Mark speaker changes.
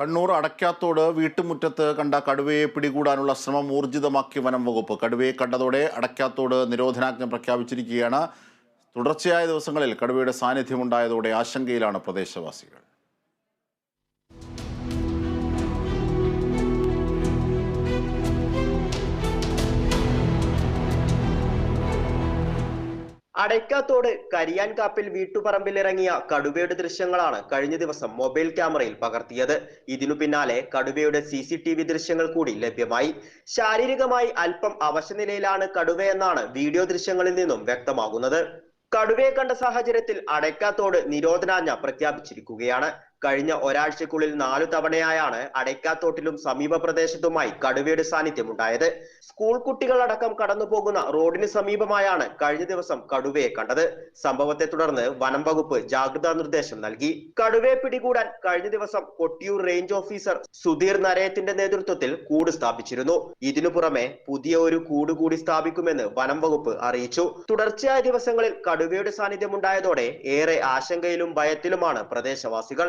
Speaker 1: കണ്ണൂർ അടയ്ക്കാത്തോട് വീട്ടുമുറ്റത്ത് കണ്ട കടുവയെ പിടികൂടാനുള്ള ശ്രമം ഊർജിതമാക്കി വനം വകുപ്പ്. കടുവയെ കണ്ടതോടെ അടയ്ക്കാത്തോട് നിരോധനാജ്ഞ പ്രഖ്യാപിച്ചിരിക്കുകയാണ്. തുടർച്ചയായ ദിവസങ്ങളിൽ കടുവയുടെ സാന്നിധ്യമുണ്ടായതോടെ ആശങ്കയിലാണ് പ്രദേശവാസികൾ.
Speaker 2: അടയ്ക്കാത്തോട് കരിയാൻകാപ്പിൽ വീട്ടുപറമ്പിൽ ഇറങ്ങിയ കടുവയുടെ ദൃശ്യങ്ങളാണ് കഴിഞ്ഞ ദിവസം മൊബൈൽ ക്യാമറയിൽ പകർത്തിയത്. ഇതിനു പിന്നാലെ കടുവയുടെ സി സി ടി വി ദൃശ്യങ്ങൾ കൂടി ലഭ്യമായി. ശാരീരികമായി അല്പം അവശനിലയിലാണ് കടുവയെന്നാണ് വീഡിയോ ദൃശ്യങ്ങളിൽ നിന്നും വ്യക്തമാകുന്നത്. കടുവയെ കണ്ട സാഹചര്യത്തിൽ അടയ്ക്കാത്തോട് നിരോധനാജ്ഞ പ്രഖ്യാപിച്ചിരിക്കുകയാണ്. കഴിഞ്ഞ ഒരാഴ്ചക്കുള്ളിൽ നാലു തവണയായാണ് അടയ്ക്കാത്തോട്ടിലും സമീപ പ്രദേശത്തുമായി കടുവയുടെ സാന്നിധ്യം ഉണ്ടായത് സ്കൂൾ കുട്ടികളടക്കം കടന്നു പോകുന്ന റോഡിന് സമീപമായാണ് കഴിഞ്ഞ ദിവസം കടുവയെ കണ്ടത്. സംഭവത്തെ തുടർന്ന് വനം വകുപ്പ് ജാഗ്രതാ നിർദ്ദേശം നൽകി. കടുവയെ പിടികൂടാൻ കഴിഞ്ഞ ദിവസം കൊട്ടിയൂർ റേഞ്ച് ഓഫീസർ സുധീർ നരയത്തിന്റെ നേതൃത്വത്തിൽ കൂട് സ്ഥാപിച്ചിരുന്നു. ഇതിനു പുറമെ പുതിയ ഒരു കൂട് കൂടി സ്ഥാപിക്കുമെന്ന് വനം വകുപ്പ് അറിയിച്ചു. തുടർച്ചയായ ദിവസങ്ങളിൽ കടുവയുടെ സാന്നിധ്യം ഉണ്ടായതോടെ ഏറെ ആശങ്കയിലും ഭയത്തിലുമാണ് പ്രദേശവാസികൾ.